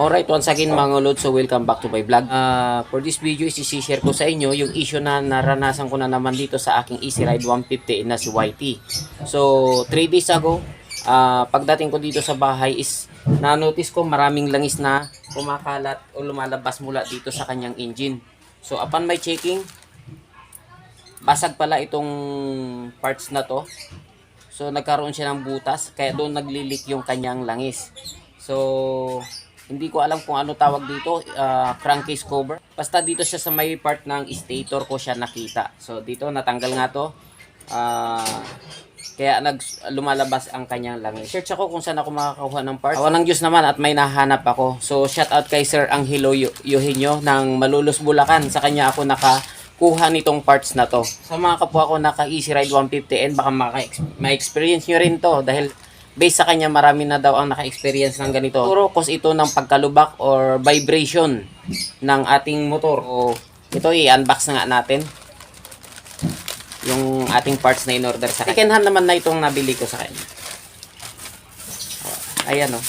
Alright, once again mga lord, so welcome back to my vlog. Uh, for this video is isi-share ko sa inyo yung issue na naranasan ko na naman dito sa aking Easy Ride 150 na si YT. So, 3 days ago, uh, pagdating ko dito sa bahay is na-notice ko maraming langis na kumakalat o lumalabas mula dito sa kanyang engine. So, upon my checking, basag pala itong parts na to. So, nagkaroon siya ng butas, kaya doon naglilik yung kanyang langis. So, hindi ko alam kung ano tawag dito, uh, crankcase cover. Basta dito siya sa may part ng stator ko siya nakita. So, dito natanggal nga to. Ah... kaya nag lumalabas ang kanyang langis. Search ako kung saan ako makakakuha ng parts. Awan ng Diyos naman at may nahanap ako. So shout out kay Sir Angelo Eugenio ng Malulus Bulacan. Sa kanya ako nakakuha nitong parts na to. Sa mga kapwa ko naka Easy Ride 150N baka ma-experience nyo rin to dahil based sa kanya marami na daw ang naka-experience ng ganito. Puro cause ito ng pagkalubak or vibration ng ating motor. So, ito i-unbox na nga natin yung ating parts na in-order sa kanya. Second hand naman na itong nabili ko sa kanya. Ayan o. Oh.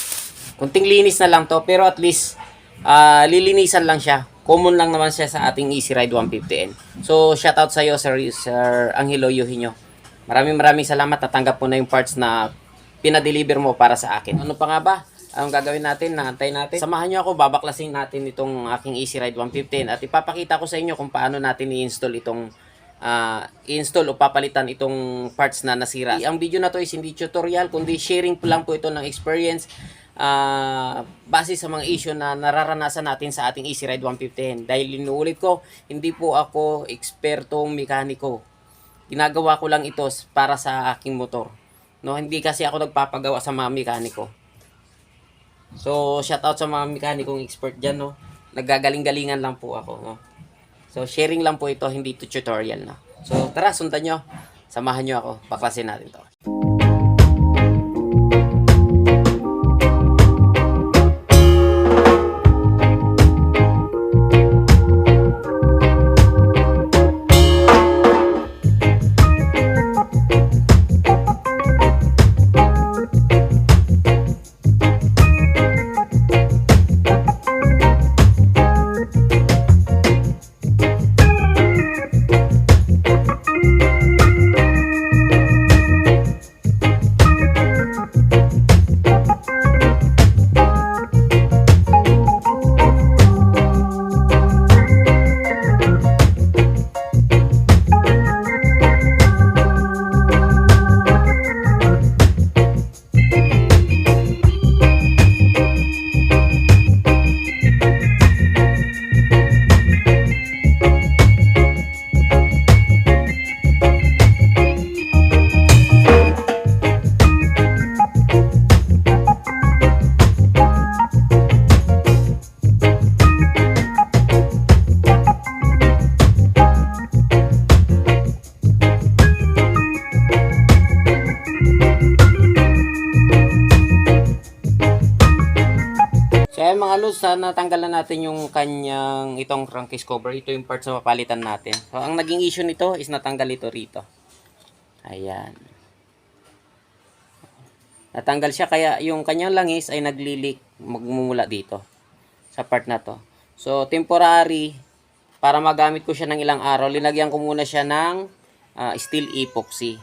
Kunting linis na lang to, pero at least uh, lilinisan lang siya. Common lang naman siya sa ating Easy Ride 150N. So, shout out sa iyo, Sir, Sir Angelo Eugenio. Maraming maraming salamat. Natanggap mo na yung parts na pinadeliver mo para sa akin. Ano pa nga ba? Anong gagawin natin? Naantay natin. Samahan nyo ako, babaklasin natin itong aking Easy Ride 150 at ipapakita ko sa inyo kung paano natin i-install itong uh, i-install o papalitan itong parts na nasira. Ang video na to is hindi tutorial, kundi sharing po lang po ito ng experience uh, base sa mga issue na nararanasan natin sa ating Easy Ride 150. Dahil inuulit ko, hindi po ako ekspertong mekaniko. Ginagawa ko lang ito para sa aking motor. No, hindi kasi ako nagpapagawa sa mga mekaniko. So, shout out sa mga mekanikong expert diyan, no. Naggagaling-galingan lang po ako, no. So, sharing lang po ito, hindi to tutorial na. So, tara, sundan nyo. Samahan nyo ako. Baklasin natin to. Kaya mga lods, sa natanggalan natin yung kanyang itong crankcase cover. Ito yung parts na mapalitan natin. So, ang naging issue nito is natanggal ito rito. Ayan. Natanggal siya kaya yung kanyang langis ay naglilik magmumula dito sa part na to. So, temporary para magamit ko siya ng ilang araw, linagyan ko muna siya ng uh, steel epoxy.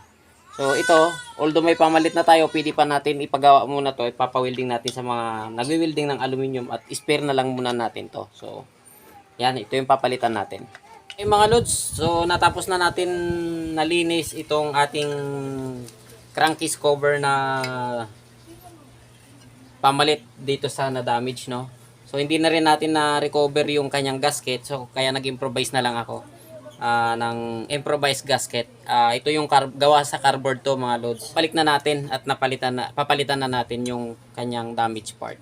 So ito, although may pamalit na tayo, pwede pa natin ipagawa muna to, ipapa-welding natin sa mga nagwi-welding ng aluminum at spare na lang muna natin to. So yan, ito yung papalitan natin. Okay mga lods, so natapos na natin nalinis itong ating crankcase cover na pamalit dito sa na-damage, no? So hindi na rin natin na-recover yung kanyang gasket, so kaya nag-improvise na lang ako uh, ng improvised gasket. Uh, ito yung gawa sa cardboard to mga loads. Balik na natin at napalitan na, papalitan na natin yung kanyang damage part.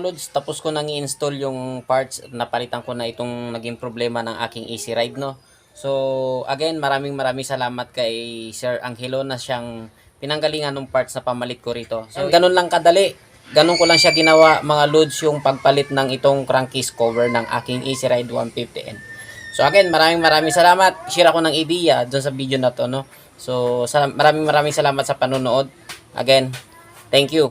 Mga lods, tapos ko nang i-install yung parts. Napalitan ko na itong naging problema ng aking Easy Ride, no? So, again, maraming maraming salamat kay Sir Angelo na siyang pinanggalingan ng parts na pamalit ko rito. So, ganun lang kadali. Ganun ko lang siya ginawa, mga loads, yung pagpalit ng itong crankcase cover ng aking Easy Ride 150N. So, again, maraming maraming salamat. Share ako ng idea doon sa video na to, no? So, maraming maraming salamat sa panonood. Again, thank you.